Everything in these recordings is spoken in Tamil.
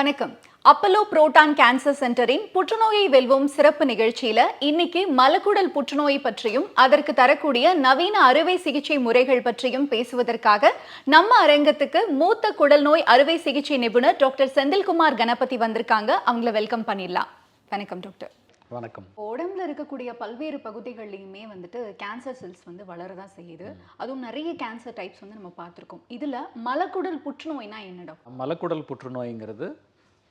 வணக்கம். அப்பல்லோ புரோட்டான் கேன்சர் சென்டரின் புற்றுநோயை வெல்வோம் சிறப்பு நிகழ்ச்சியில இன்னைக்கு மலக்குடல் புற்றுநோய் பற்றியும் அதற்கு தரக்கூடிய நவீன அறுவை சிகிச்சை முறைகள் பற்றியும் பேசுவதற்காக நம்ம அரங்கத்துக்கு மூத்த குடல் நோய் அறுவை சிகிச்சை நிபுணர் டாக்டர் செந்தில்குமார் கணபதி வந்திருக்காங்க. அவங்கள வெல்கம் பண்ணிடலாம். வணக்கம் டாக்டர். வணக்கம். உடம்புல இருக்கக்கூடிய பல்வேறு பகுதிகள்லையுமே வந்துட்டு கேன்சர் செல்ஸ் வந்து வளரதான் செய்யுது. அதுவும் நிறைய கேன்சர் டைப்ஸ் வந்து நம்ம பார்த்துருக்கோம். இதுல மலக்குடல் புற்றுநோய்னா என்ன டாக்டர்? மலக்குடல் புற்றுநோய்ங்கிறது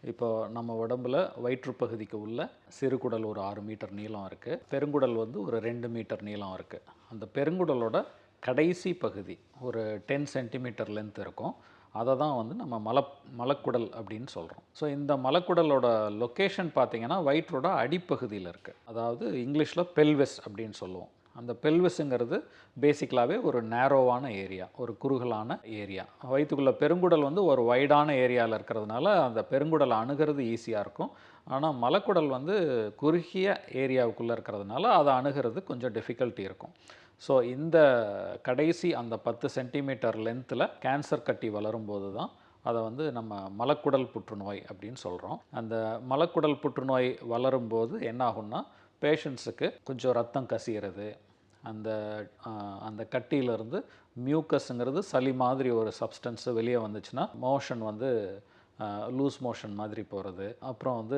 இப்போ நம்ம உடம்புல வயிற்றுப்பகுதிக்கு உள்ள சிறுகுடல் ஒரு ஆறு மீட்டர் நீளம் இருக்குது பெருங்குடல் வந்து ஒரு ரெண்டு மீட்டர் நீளம் இருக்குது அந்த பெருங்குடலோட கடைசி பகுதி ஒரு டென் சென்டிமீட்டர் லென்த் இருக்கும். அதை தான் வந்து நம்ம மல மலக்குடல் அப்படின்னு சொல்கிறோம் ஸோ இந்த மலக்குடலோட லொக்கேஷன் பார்த்திங்கன்னா வயிற்றோட அடிப்பகுதியில் இருக்குது அதாவது இங்கிலீஷில் பெல்வெஸ் அப்படின்னு சொல்லுவோம். அந்த பெல்விஸுங்கிறது பேசிக்கலாகவே ஒரு நேரோவான ஏரியா ஒரு குறுகலான ஏரியா வயிற்றுக்குள்ள பெருங்குடல் வந்து ஒரு வைடான ஏரியாவில் இருக்கிறதுனால அந்த பெருங்குடலை அணுகிறது ஈஸியாக இருக்கும். ஆனால் மலக்குடல் வந்து குறுகிய ஏரியாவுக்குள்ளே இருக்கிறதுனால அதை அணுகிறது கொஞ்சம் டிஃபிகல்ட்டி இருக்கும். ஸோ இந்த கடைசி அந்த பத்து சென்டிமீட்டர் லென்த்தில் கேன்சர் கட்டி வளரும்போது தான் அதை வந்து நம்ம மலக்குடல் புற்றுநோய் அப்படின்னு சொல்கிறோம் அந்த மலக்குடல் புற்றுநோய் வளரும்போது என்ன ஆகும்னா பேஷண்ட்ஸுக்கு கொஞ்சம் ரத்தம் கசிகிறது அந்த அந்த கட்டியிலேருந்து மியூக்கஸ்ங்கிறது சளி மாதிரி ஒரு சப்ஸ்டன்ஸு வெளியே வந்துச்சுன்னா மோஷன் வந்து லூஸ் மோஷன் மாதிரி போகிறது அப்புறம் வந்து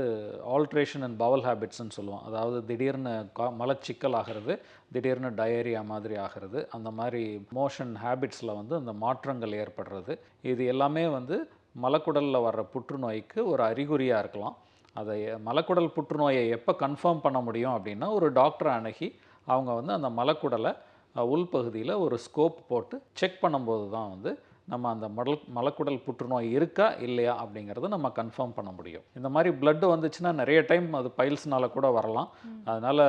ஆல்ட்ரேஷன் அண்ட் பவல் ஹேபிட்ஸ்ன்னு சொல்லுவோம். அதாவது திடீர்னு கா மலச்சிக்கல் ஆகிறது திடீர்னு டயரியா மாதிரி ஆகிறது அந்த மாதிரி மோஷன் ஹேபிட்ஸில் வந்து அந்த மாற்றங்கள் ஏற்படுறது. இது எல்லாமே வந்து மலக்குடலில் வர்ற புற்றுநோய்க்கு ஒரு அறிகுறியாக இருக்கலாம். அதை மலக்குடல் புற்றுநோயை எப்போ கன்ஃபார்ம் பண்ண முடியும் அப்படின்னா ஒரு டாக்டரை அணுகி அவங்க வந்து அந்த மலக்குடலை உள்பகுதியில் ஒரு ஸ்கோப் போட்டு செக் பண்ணும்போது தான் வந்து நம்ம அந்த மடல் மலக்குடல் புற்றுநோய் இருக்கா இல்லையா அப்படிங்கிறத நம்ம கன்ஃபார்ம் பண்ண முடியும். இந்த மாதிரி blood வந்துச்சுன்னா நிறைய டைம் அது பைல்ஸ்னால கூட வரலாம். அதனால்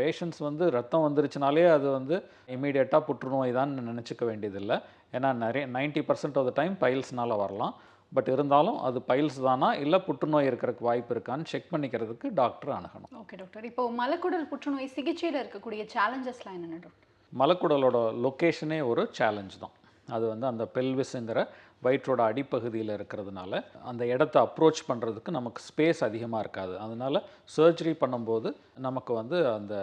பேஷண்ட்ஸ் வந்து ரத்தம் வந்துருச்சுனாலே அது வந்து இமீடியட்டாக புற்றுநோய் தான் நினச்சிக்க வேண்டியதில்லை. ஏன்னா நிறைய ninety percent of the time பைல்ஸ்னால வரலாம். பட் இருந்தாலும் அது பைல்ஸ் தானா? இல்லை புற்றுநோய் இருக்கிறதுக்கு வாய்ப்பு இருக்கான்னு செக் பண்ணிக்கிறதுக்கு டாக்டர் அணுகணும். Okay doctor. இப்போ மலக்குடல் புற்றுநோய் சிகிச்சையில் இருக்கக்கூடிய சேலஞ்சஸ்லாம் என்னென்ன டாக்டர்? மலக்குடலோட லொக்கேஷனே ஒரு சேலஞ்ச் தான். அது வந்து அந்த பெல்விஸுங்கிற வயிற்றோட அடிப்பகுதியில் இருக்கிறதுனால அந்த இடத்த அப்ரோச் பண்ணுறதுக்கு நமக்கு ஸ்பேஸ் அதிகமாக இருக்காது. அதனால சர்ஜரி பண்ணும்போது நமக்கு வந்து அந்த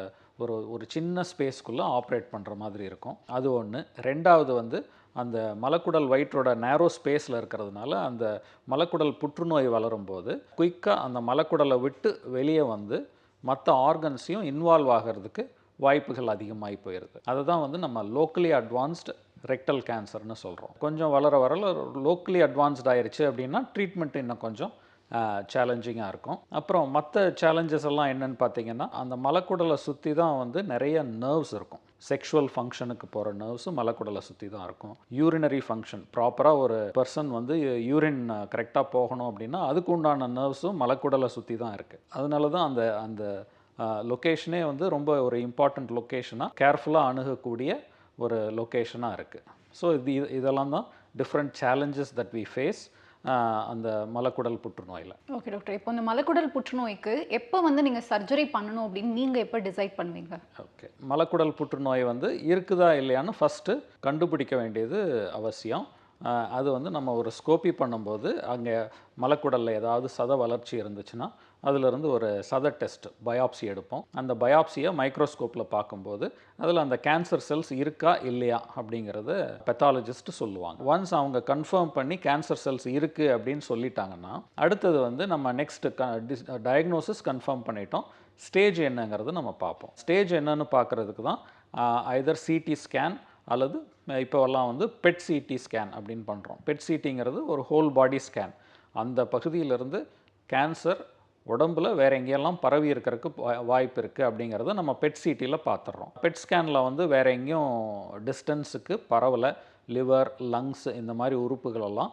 ஒரு ஒரு சின்ன ஸ்பேஸ்க்குள்ளே ஆப்ரேட் பண்ணுற மாதிரி இருக்கும். அது ஒன்று ரெண்டாவது வந்து அந்த மலக்குடல் வயிற்றோட நேரோ ஸ்பேஸில் இருக்கிறதுனால அந்த மலக்குடல் புற்றுநோய் வளரும்போது குயிக்காக அந்த மலக்குடலை விட்டு வெளியே வந்து மற்ற ஆர்கன்ஸையும் இன்வால்வ் ஆகிறதுக்கு வாய்ப்புகள் அதிகமாகி போயிடுது அதை தான் வந்து நம்ம லோக்கலி அட்வான்ஸ்டு ரெக்டல் கேன்சர்னு சொல்கிறோம் கொஞ்சம் வளர வரல லோக்கலி அட்வான்ஸ்ட் ஆயிடுச்சு அப்படின்னா ட்ரீட்மெண்ட் இன்னும் கொஞ்சம் சேலஞ்சிங்காக இருக்கும். அப்புறம் மற்ற சேலஞ்சஸ் எல்லாம் என்னன்னு பார்த்தீங்கன்னா அந்த மலக்குடலை சுற்றி தான் வந்து நிறைய நர்வ்ஸ் இருக்கும். செக்ஷுவல் ஃபங்க்ஷனுக்கு போகிற நர்வ்ஸும் மலக்குடலை சுற்றி தான் இருக்கும். யூரினரி ஃபங்க்ஷன் ப்ராப்பராக ஒரு பர்சன் வந்து யூரின் கரெக்டாக போகணும் அப்படின்னா அதுக்கு உண்டான நர்வ்ஸும் மலக்குடலை சுற்றி தான் இருக்குது அதனால தான் அந்த அந்த லொக்கேஷனே வந்து ரொம்ப ஒரு இம்பார்ட்டண்ட் லொக்கேஷனாக கேர்ஃபுல்லாக அணுகக்கூடிய ஒரு லொக்கேஷனாக இருக்குது ஸோ இது- இதெல்லாம் தான் different challenges that we face அந்த மலக்குடல் புற்றுநோயில். Okay doctor. இப்போ இந்த மலக்குடல் புற்றுநோய்க்கு எப்போ வந்து நீங்கள் சர்ஜரி பண்ணணும் அப்படின்னு நீங்கள் எப்போ டிசைட் பண்ணுவீங்க? ஓகே. மலக்குடல் புற்றுநோய் வந்து இருக்குதா இல்லையான்னு ஃபஸ்ட்டு கண்டுபிடிக்க வேண்டியது அவசியம். அது வந்து நம்ம ஒரு ஸ்கோப்பி பண்ணும்போது அங்கே மலக்குடலில் ஏதாவது சத வளர்ச்சி இருந்துச்சுன்னா அதிலிருந்து ஒரு சத டெஸ்ட் பயாப்சி எடுப்போம். அந்த பயாப்சியை மைக்ரோஸ்கோப்பில் பார்க்கும்போது அதில் அந்த கேன்சர் செல்ஸ் இருக்கா இல்லையா அப்படிங்கிறத பெத்தாலஜிஸ்ட் சொல்லுவாங்க. ஒன்ஸ் அவங்க கன்ஃபார்ம் பண்ணி கேன்சர் செல்ஸ் இருக்குது அப்படின்னு சொல்லிட்டாங்கன்னா அடுத்தது வந்து நம்ம நெக்ஸ்ட் டயக்னோசிஸ் கன்ஃபார்ம் பண்ணிட்டோம். ஸ்டேஜ் என்னங்கிறது நம்ம பார்ப்போம். ஸ்டேஜ் என்னன்னு பார்க்குறதுக்கு தான் ஐதர் சிடி ஸ்கேன் அல்லது இப்போவெல்லாம் வந்து பெட் சிடி ஸ்கேன் அப்படின்னு பண்ணுறோம் பெட் சிடிங்கிறது ஒரு ஹோல் பாடி ஸ்கேன் அந்த பகுதியிலிருந்து கேன்சர் உடம்புல வேறு எங்கேயெல்லாம் பரவி இருக்கிறதுக்கு வா- வாய்ப்பு இருக்குது அப்படிங்கிறத நம்ம பெட் சிட்டியில் பார்த்துட்றோம் பெட் ஸ்கேனில் வந்து வேறு எங்கேயும் டிஸ்டன்ஸுக்கு பரவலை. லிவர் லங்ஸ் இந்த மாதிரி உறுப்புகளெல்லாம்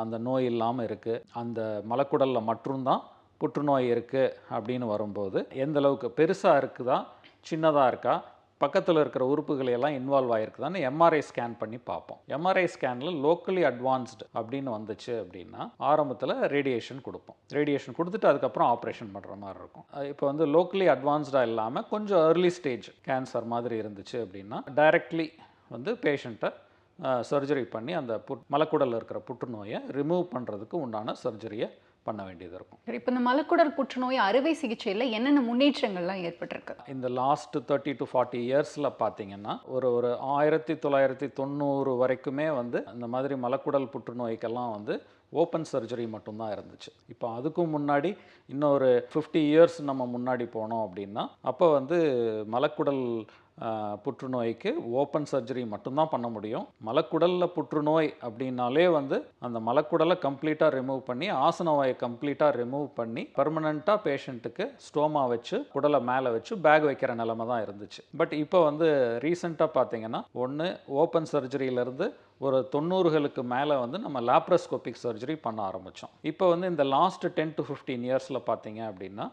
அந்த நோய் இல்லாமல் இருக்குது அந்த மலக்குடலில் மட்டும்தான் புற்றுநோய் இருக்குது அப்படின்னு வரும்போது எந்த அளவுக்கு பெருசாக இருக்குதா சின்னதாக இருக்கா பக்கத்தில் இருக்கிற உறுப்புகள் எல்லாம் இன்வால்வ் ஆகிருக்குதான்னு எம்ஆர்ஐ ஸ்கேன் பண்ணி பார்ப்போம். எம்ஆர்ஐ ஸ்கேனில் லோக்கலி அட்வான்ஸ்டு அப்படின்னு வந்துச்சு அப்படின்னா ஆரம்பத்தில் ரேடியேஷன் கொடுப்போம். ரேடியேஷன் கொடுத்துட்டு அதுக்கப்புறம் ஆப்ரேஷன் பண்ணுற மாதிரி இருக்கும். இப்போ வந்து லோக்கலி அட்வான்ஸ்டாக இல்லாமல் கொஞ்சம் ஏர்லி ஸ்டேஜ் கேன்சர் மாதிரி இருந்துச்சு அப்படின்னா டைரக்ட்லி வந்து பேஷண்ட்டை சர்ஜரி பண்ணி அந்த புட் மலக்குடலில் இருக்கிற புற்றுநோயை ரிமூவ் பண்ணுறதுக்கு உண்டான சர்ஜரியை பண்ண வேண்டியது இருக்கும். இப்போ இந்த மலக்குடல் புற்றுநோய் அறுவை சிகிச்சையில் என்னென்ன முன்னேற்றங்கள்லாம் ஏற்பட்டிருக்கு? இந்த லாஸ்ட் தேர்ட்டி டு ஃபார்ட்டி இயர்ஸில் பார்த்தீங்கன்னா ஒரு ஒரு ஆயிரத்தி தொள்ளாயிரத்தி தொண்ணூறு வரைக்குமே வந்து இந்த மாதிரி மலக்குடல் புற்றுநோய்க்கெல்லாம் வந்து ஓப்பன் சர்ஜரி மட்டும்தான் இருந்துச்சு. இப்போ அதுக்கும் முன்னாடி இன்னொரு ஃபிஃப்டி இயர்ஸ் நம்ம முன்னாடி போனோம் அப்படின்னா அப்போ வந்து மலக்குடல் புற்றுநோய்க்கு ஓப்பன் சர்ஜரி மட்டும்தான் பண்ண முடியும். மலக்குடலில் புற்றுநோய் அப்படின்னாலே வந்து அந்த மலக்குடலை கம்ப்ளீட்டாக ரிமூவ் பண்ணி ஆசனவாயை கம்ப்ளீட்டாக ரிமூவ் பண்ணி பர்மனண்ட்டாக பேஷண்ட்டுக்கு ஸ்டோமா வச்சு குடலை மேலே வச்சு பேக் வைக்கிற நிலமை தான் இருந்துச்சு. பட் இப்போ வந்து ரீசெண்டாக பார்த்தீங்கன்னா ஒன்று ஓப்பன் சர்ஜரியிலேருந்து ஒரு தொண்ணூறுகளுக்கு மேலே வந்து நம்ம லாப்ரோஸ்கோபிக் சர்ஜரி பண்ண ஆரம்பித்தோம் இப்போ வந்து இந்த லாஸ்ட் டென் டு ஃபிஃப்டீன் இயர்ஸில் பார்த்தீங்க அப்படின்னா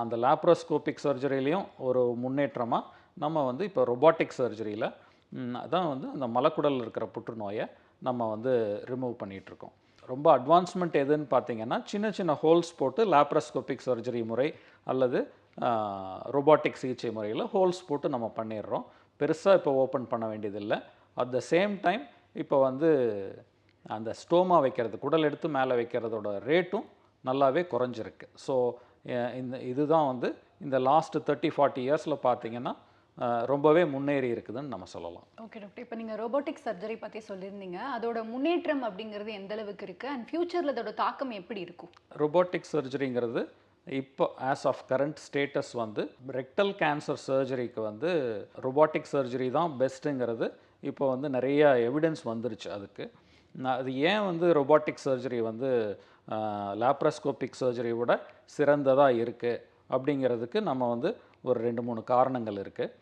அந்த லாப்ரோஸ்கோபிக் சர்ஜரிலையும் ஒரு முன்னேற்றமாக நம்ம வந்து இப்போ ரொபாட்டிக் சர்ஜரியில் அதான் வந்து அந்த மலக்குடலில் இருக்கிற புற்றுநோயை நம்ம வந்து ரிமூவ் பண்ணிகிட்ருக்கோம் ரொம்ப அட்வான்ஸ்மெண்ட் எதுன்னு பார்த்தீங்கன்னா சின்ன சின்ன ஹோல்ஸ் போட்டு லாப்ரோஸ்கோபிக் சர்ஜரி முறை அல்லது ரொபாட்டிக் சிகிச்சை முறையில் ஹோல்ஸ் போட்டு நம்ம பண்ணிடுறோம். பெருசாக இப்போ ஓப்பன் பண்ண வேண்டியதில்லை. அட் த சேம் டைம் இப்போ வந்து அந்த ஸ்டோமா வைக்கிறது குடல் எடுத்து மேலே வைக்கிறதோட ரேட்டும் நல்லாவே குறைஞ்சிருக்கு. ஸோ இந்த இதுதான் வந்து இந்த லாஸ்ட் தேர்ட்டி ஃபார்ட்டி இயர்ஸில் பார்த்தீங்கன்னா ரொம்பவே முன்னேறி இருக்குதுன்னு நம்ம சொல்லலாம். ஓகே டாக்டர் இப்போ நீங்கள் ரோபோட்டிக் சர்ஜரி பற்றி சொல்லியிருந்தீங்க. அதோட முன்னேற்றம் அப்படிங்கிறது எந்த அளவுக்கு இருக்குது அண்ட் ஃபியூச்சரில் அதோட தாக்கம் எப்படி இருக்கும்? ரொபோட்டிக் சர்ஜரிங்கிறது இப்போ ஆஸ் ஆஃப் கரண்ட் ஸ்டேட்டஸ் வந்து ரெக்டல் கேன்சர் சர்ஜரிக்கு வந்து ரொபாட்டிக் சர்ஜரி தான் பெஸ்ட்டுங்கிறது இப்போ வந்து நிறைய எவிடன்ஸ் வந்துருச்சு அதுக்கு. நான் அது ஏன் வந்து ரொபாட்டிக் சர்ஜரி வந்து லாப்ரோஸ்கோபிக் சர்ஜரி விட சிறந்ததாக இருக்குது அப்படிங்கிறதுக்கு நம்ம வந்து ஒரு ரெண்டு மூணு காரணங்கள் இருக்குது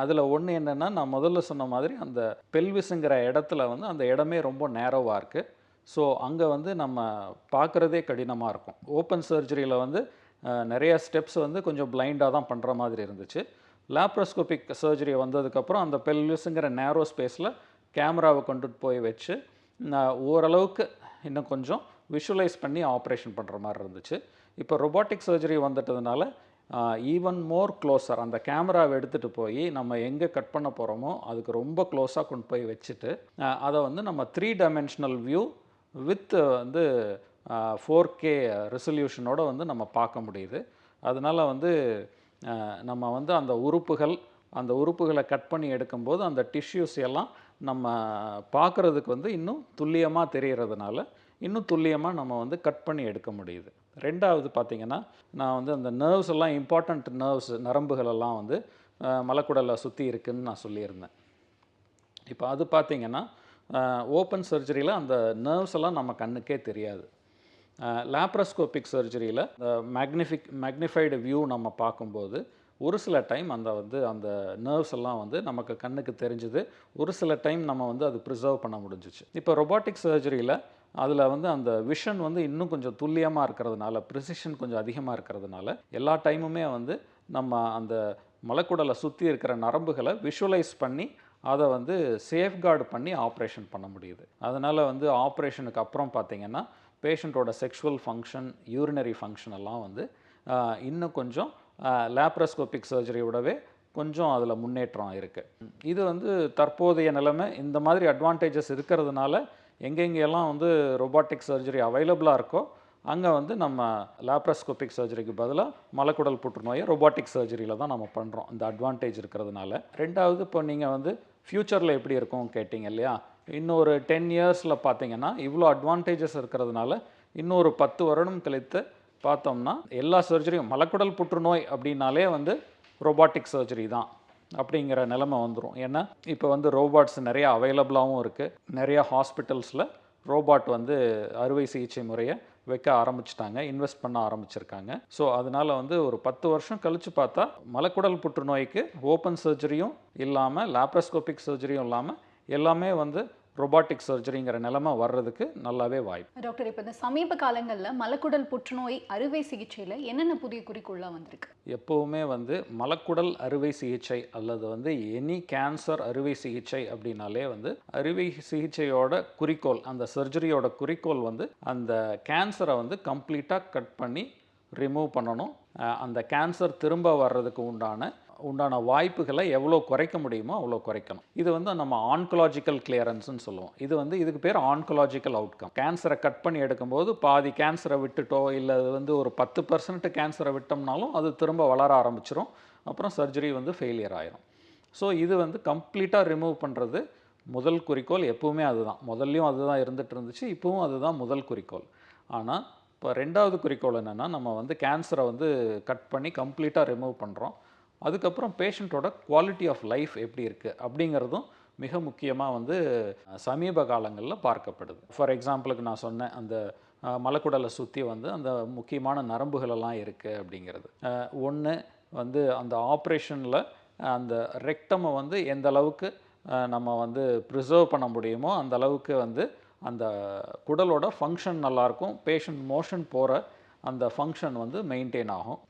அதில் ஒன்று என்னென்னா நான் முதல்ல சொன்ன மாதிரி அந்த பெல்விஸுங்கிற இடத்துல வந்து அந்த இடமே ரொம்ப நேரோவாக இருக்குது ஸோ அங்கே வந்து நம்ம பார்க்குறதே கடினமாக இருக்கும். ஓப்பன் சர்ஜரியில் வந்து நிறையா ஸ்டெப்ஸ் வந்து கொஞ்சம் பிளைண்டாக தான் பண்ணுற மாதிரி இருந்துச்சு. லாப்ரோஸ்கோபிக் சர்ஜரி வந்ததுக்கப்புறம் அந்த பெல்விஸுங்கிற நேரோ ஸ்பேஸில் கேமராவை கொண்டுட்டு போய் வச்சு நான் ஓரளவுக்கு இன்னும் கொஞ்சம் விஷுவலைஸ் பண்ணி ஆப்ரேஷன் பண்ணுற மாதிரி இருந்துச்சு. இப்போ ரொபாட்டிக் சர்ஜரி வந்துட்டதுனால ஈவன் மோர் க்ளோஸர் அந்த கேமராவை எடுத்துகிட்டு போய் நம்ம எங்கே கட் பண்ண போகிறோமோ அதுக்கு ரொம்ப க்ளோஸாக கொண்டு போய் வச்சுட்டு அதை வந்து நம்ம த்ரீ டைமென்ஷனல் வியூ வித் வந்து ஃபோர் கே ரெசல்யூஷனோடு வந்து நம்ம பார்க்க முடியுது. அதனால் வந்து நம்ம வந்து அந்த உறுப்புகள் அந்த உறுப்புகளை கட் பண்ணி எடுக்கும்போது அந்த டிஷ்யூஸ் எல்லாம் நம்ம பார்க்குறதுக்கு வந்து இன்னும் துல்லியமாக தெரிகிறதுனால இன்னும் துல்லியமாக நம்ம வந்து கட் பண்ணி எடுக்க முடியுது. ரெண்டாவது பார்த்திங்கன்னா நான் வந்து அந்த நர்வ்ஸ் எல்லாம் இம்பார்ட்டண்ட் நர்வ்ஸ் நரம்புகளெல்லாம் வந்து அஹ், மலக்குடலை சுற்றி இருக்குன்னு நான் சொல்லியிருந்தேன். இப்போ அது பார்த்தீங்கன்னா ஓப்பன் சர்ஜரியில் அந்த நர்வ்ஸ் எல்லாம் நம்ம கண்ணுக்கே தெரியாது. லேப்ரஸ்கோபிக் சர்ஜரியில் மேக்னிஃபிக் மேக்னிஃபைடு வியூ நம்ம பார்க்கும்போது ஒரு சில டைம் அந்த வந்து அந்த நர்வ்ஸ் எல்லாம் வந்து நமக்கு கண்ணுக்கு தெரிஞ்சுது ஒரு சில டைம் நம்ம வந்து அது ப்ரிசர்வ் பண்ண முடிஞ்சிச்சு. இப்போ ரொபாட்டிக் சர்ஜரியில் அதில் வந்து அந்த விஷன் வந்து இன்னும் கொஞ்சம் துல்லியமாக இருக்கிறதுனால ப்ரிசிஷன் கொஞ்சம் அதிகமாக இருக்கிறதுனால எல்லா டைமுமே வந்து நம்ம அந்த மலக்குடலை சுற்றி இருக்கிற நரம்புகளை விஷுவலைஸ் பண்ணி அதை வந்து சேஃப்கார்டு பண்ணி ஆப்ரேஷன் பண்ண முடியுது. அதனால் வந்து ஆப்ரேஷனுக்கு அப்புறம் பார்த்திங்கன்னா பேஷண்ட்டோட செக்ஷுவல் ஃபங்க்ஷன் யூரினரி ஃபங்க்ஷன் எல்லாம் வந்து இன்னும் கொஞ்சம் லேப்ரோஸ்கோபிக் சர்ஜரியோடவே கொஞ்சம் அதில் முன்னேற்றம் இருக்குது இது வந்து தற்போதைய நிலைமை. இந்த மாதிரி அட்வான்டேஜஸ் இருக்கிறதுனால எங்கெங்கெல்லாம் வந்து ரொபாட்டிக் சர்ஜரி அவைலபிளாக இருக்கோ அங்கே வந்து நம்ம லாப்ரோஸ்கோபிக் சர்ஜரிக்கு பதிலாக மலக்குடல் புற்றுநோயை ரொபாட்டிக் சர்ஜரியில் தான் நம்ம பண்ணுறோம் இந்த அட்வான்டேஜ் இருக்கிறதுனால. ரெண்டாவது இப்போ நீங்கள் வந்து ஃப்யூச்சரில் எப்படி இருக்கும் கேட்டிங்க இல்லையா? இன்னொரு டென் இயர்ஸில் பார்த்தீங்கன்னா இவ்வளோ அட்வான்டேஜஸ் இருக்கிறதுனால இன்னொரு பத்து வருடம் கழித்து பார்த்தோம்னா எல்லா சர்ஜரியும் மலக்குடல் புற்றுநோய் அப்படின்னாலே வந்து ரொபாட்டிக் சர்ஜரி தான். அப்படிங்கிற நிலைமை வந்துடும் ஏன்னா இப்போ வந்து ரோபாட்ஸ் நிறையா அவைலபிளாகவும் இருக்குது நிறையா ஹாஸ்பிட்டல்ஸில் ரோபாட் வந்து அறுவை சிகிச்சை முறையை வைக்க ஆரம்பிச்சிட்டாங்க இன்வெஸ்ட் பண்ண ஆரம்பிச்சிருக்காங்க. ஸோ அதனால வந்து ஒரு பத்து வருஷம் கழித்து பார்த்தா மலக்குடல் புற்றுநோய்க்கு ஓப்பன் சர்ஜரியும் இல்லாமல் லாப்ரோஸ்கோபிக் சர்ஜரியும் இல்லாமல் எல்லாமே வந்து ரொபாட்டிக் சர்ஜரிங்கிற நிலைமை வர்றதுக்கு நல்லாவே வாய்ப்பு. டாக்டர் இப்போ இந்த சமீப காலங்களில் மலக்குடல் புற்றுநோய் அறுவை சிகிச்சையில் என்னென்ன புதிய குறிக்கோளாக வந்திருக்கு? எப்போவுமே வந்து மலக்குடல் அறுவை சிகிச்சை அல்லது வந்து எனி கேன்சர் அறுவை சிகிச்சை அப்படின்னாலே வந்து அறுவை சிகிச்சையோட குறிக்கோள் அந்த சர்ஜரியோட குறிக்கோள் வந்து அந்த கேன்சரை வந்து கம்ப்ளீட்டாக கட் பண்ணி ரிமூவ் பண்ணணும். அந்த கேன்சர் திரும்ப வர்றதுக்கு உண்டான உண்டான வாய்ப்புகளை எவ்வளோ குறைக்க முடியுமோ அவ்வளோ குறைக்கணும். இது வந்து நம்ம ஆன்கலாஜிக்கல் கிளியரன்ஸ்னு சொல்லுவோம். இது வந்து இதுக்கு பேர் ஆன்கலாஜிக்கல் அவுட்கம் கேன்சரை கட் பண்ணி எடுக்கும்போது பாதி கேன்சரை விட்டுட்டோ இல்லை அது வந்து ஒரு பத்து பர்சன்ட் கேன்சரை விட்டோம்னாலும் அது திரும்ப வளர ஆரம்பிச்சிரும். அப்புறம் சர்ஜரி வந்து ஃபெயிலியர் ஆயிரும். ஸோ இது வந்து கம்ப்ளீட்டாக ரிமூவ் பண்ணுறது முதல் குறிக்கோள் எப்பவுமே அதுதான். முதல்லையும் அதுதான் இருந்துட்டு இருந்துச்சு இப்போவும் அதுதான் முதல் குறிக்கோள். ஆனால் இப்போ ரெண்டாவது குறிக்கோள் என்னென்னா நம்ம வந்து கேன்சரை வந்து கட் பண்ணி கம்ப்ளீட்டாக ரிமூவ் பண்ணுறோம் அதுக்கப்புறம் பேஷண்ட்டோட குவாலிட்டி ஆஃப் லைஃப் எப்படி இருக்குது அப்படிங்கிறதும் மிக முக்கியமாக வந்து சமீப காலங்களில் பார்க்கப்படுது. ஃபார் எக்ஸாம்பிளுக்கு நான் சொன்னேன் அந்த மலைக்குடலை மலக்குடலை சுற்றி வந்து அந்த முக்கியமான நரம்புகளெல்லாம் இருக்குது அப்படிங்கிறது. ஒன்று வந்து அந்த ஆப்ரேஷனில் அந்த ரெக்டமை வந்து எந்த அளவுக்கு நம்ம வந்து ப்ரிசர்வ் பண்ண முடியுமோ அந்த அளவுக்கு வந்து அந்த குடலோட ஃபங்க்ஷன் நல்லாயிருக்கும் பேஷண்ட் மோஷன் போகிற அந்த ஃபங்க்ஷன் வந்து மெயின்டைன் ஆகும்.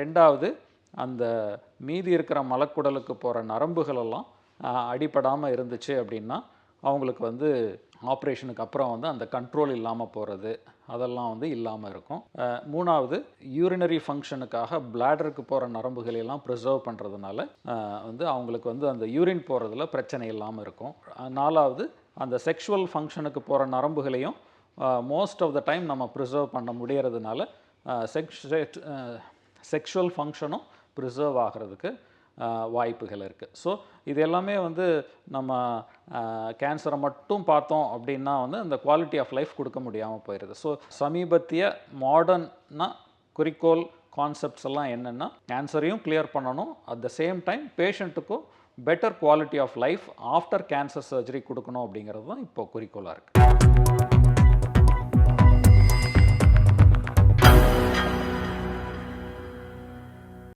ரெண்டாவது அந்த மீதி இருக்கிற மலக்குடலுக்கு போகிற நரம்புகளெல்லாம் அடிபடாமல் இருந்துச்சு அப்படின்னா அவங்களுக்கு வந்து ஆப்ரேஷனுக்கு அப்புறம் வந்து அந்த கண்ட்ரோல் இல்லாமல் போகிறது அதெல்லாம் வந்து இல்லாமல் இருக்கும். மூணாவது யூரினரி ஃபங்க்ஷனுக்காக பிளாடருக்கு போகிற நரம்புகளையெல்லாம் ப்ரிசர்வ் பண்ணுறதுனால வந்து அவங்களுக்கு வந்து அந்த யூரின் போகிறதுல பிரச்சனை இல்லாமல் இருக்கும். நாலாவது அந்த செக்ஷுவல் ஃபங்க்ஷனுக்கு போகிற நரம்புகளையும் மோஸ்ட் ஆஃப் த டைம் நம்ம ப்ரிசர்வ் பண்ண முடியறதுனால செக்ஷ் செக்ஷுவல் ஃபங்க்ஷனும் ப்ரிசர்வ் ஆகிறதுக்கு வாய்ப்புகள் இருக்குது ஸோ இது எல்லாமே வந்து நம்ம கேன்சரை மட்டும் பார்த்தோம் அப்படின்னா வந்து அந்த குவாலிட்டி ஆஃப் லைஃப் கொடுக்க முடியாமல் போயிடுது ஸோ சமீபத்திய மாடர்னா குறிக்கோள் கான்செப்ட்ஸ் எல்லாம் என்னென்னா கேன்சரையும் கிளியர் பண்ணணும். At the same time பேஷண்ட்டுக்கும் better quality of life after cancer surgery கொடுக்கணும் அப்படிங்கிறது தான் இப்போ குறிக்கோளாக இருக்குது